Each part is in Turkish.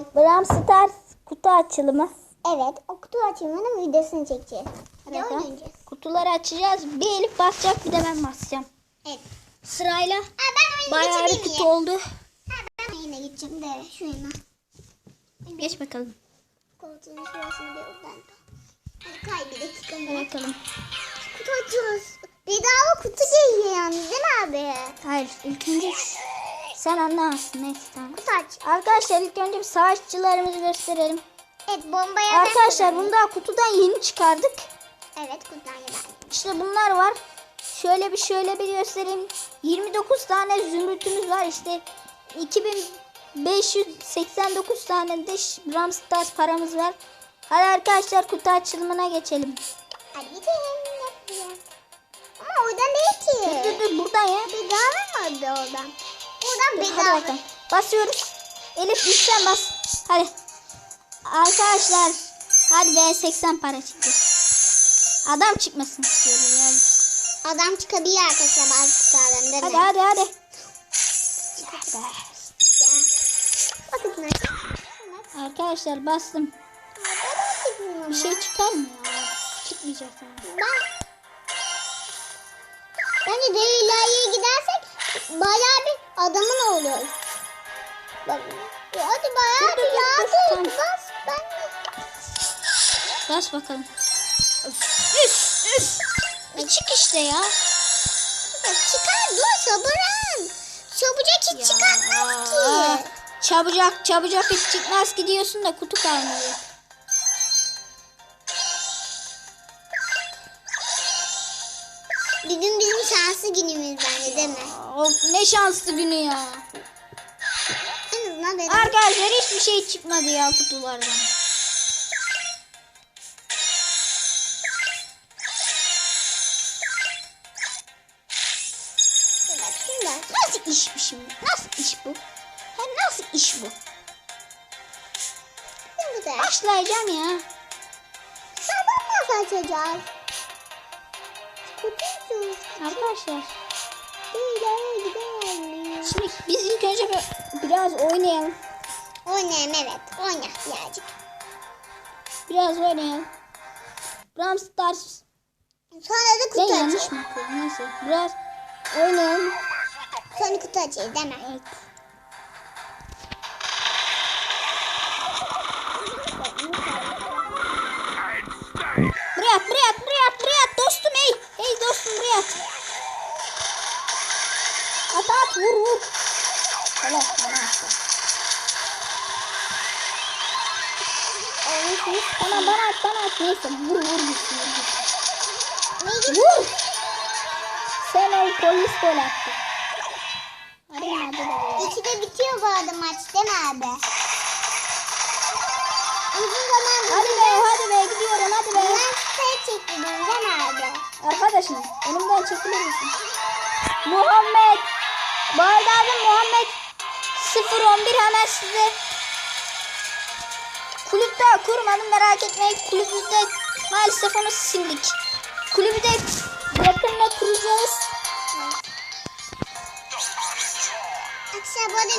Bram Stars kutu açılımı. Evet, o kutu açılmanın videosunu çekeceğiz. Hadi Evet. oynayacağız. Kutuları açacağız. Bir Elif basacak bir de ben basacağım. Evet. Sırayla Aa, ben bayağı bir kutu miyim? oldu. Ha, ben oyuna gideceğim de şu yana. Geç bakalım. Koltuğun şurasını bir oradan. Hadi kay bir dakika. Hadi bakalım. Kutu açıyoruz. Bedava kutu geliyor yalnız değil mi abi? Hayır ilk önce sen anlamazsın neyse tamam. Kutu aç. Arkadaşlar ilk önce bir savaşçılarımızı gösterelim. Evet bombaya Arkadaşlar bunu daha kutudan yeni çıkardık. Evet kutudan yemek. İşte bunlar var. Şöyle bir şöyle bir göstereyim. 29 tane zümrütümüz var. İşte 2589 tane de Ram Stars paramız var. Hadi arkadaşlar kutu açılımına geçelim. Hadi gidelim. Ama oradan değil Dur ki. dur buradan ya. Bedava mı orada oradan? Oradan Dur, hadi bakalım. Basıyoruz. Elif lütfen bas. Hadi. Arkadaşlar. Hadi be 80 para çıktı. Adam çıkmasın istiyoruz yani. Adam çıkabiliyor arkadaşlar bazı değil Hadi hadi hadi. Ya. Bakın. Arkadaşlar bastım. Bir şey çıkar mı ya? Çıkmayacak. Ben Bence gidersek bayağı bir adamın. Bak. Ya hadi bayağı bir tamam. bas. Ben. Bas bakalım. Üf üf. Bir çık işte ya. Ya Çıkar dur sabıran. Çabucak hiç çıkartmaz ki. Çabucak çabucak hiç çıkmaz gidiyorsun da kutu kalmıyor. Bir gün bizim şanslı günümüz bence değil mi? Of ne şanslı günü ya. En azından ben Arkadaşlar hiçbir şey çıkmadı ya kutulardan. Nasıl iş bu şimdi? Nasıl iş bu? Ha, nasıl iş bu? Ne güzel. Başlayacağım ya. Sabah nasıl açacağız? Arkadaşlar gidelim. şimdi biz ilk önce bir- biraz oynayalım. Oynayalım evet. Oyna birazcık. Biraz oynayalım. Brawl Stars Sonra da ben kutu yanlış açalım. mı okudum? Neyse biraz oynayalım. Sonra kutu açacağız değil mi? Evet. Buraya at, buraya at, buraya at, buraya at dostum hey. Hey dostum buraya at. At at vur vur. Tamam bana attı. Tamam bana at bana at neyse vur vur gitsin vur? Vur. Sen o polis gol attı. Hadi hadi hadi. İkide bitiyor bu arada maç değil mi abi? Uzun zaman Hadi be hadi be gidiyorum hadi be. Ben şey çektim değil mi abi? Arkadaşım önümden çekilir misin? Muhammed. Bu arada adım Muhammed 011 hemen size kulüp daha kurmadım merak etmeyin. Kulübü de maalesef onu sildik. Kulübü de yakında kuracağız.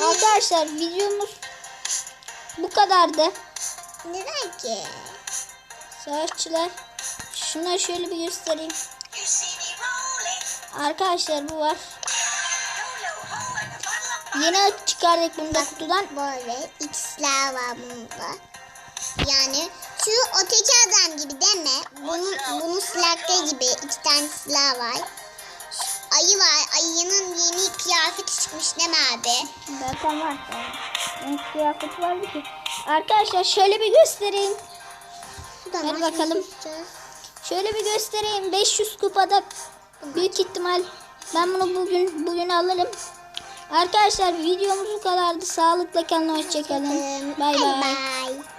Arkadaşlar videomuz bu kadardı. Neden ki? Savaşçılar. Şuna şöyle bir göstereyim. Arkadaşlar bu var. Yeni çıkardık bunu da kutudan. Böyle X'ler var bunda. Yani şu öteki adam gibi mi? Bunun, bunun silahları gibi iki tane silah var. Ayı var. Ayının yeni kıyafeti çıkmış değil mi abi? Zaten var. Benim kıyafet vardı ki. Arkadaşlar şöyle bir göstereyim. Hadi bakalım. Şöyle bir göstereyim. 500 kupada büyük ihtimal ben bunu bugün bugün alırım. Arkadaşlar videomuz bu kadardı. Sağlıkla kalın. Hoşçakalın. Bay bay.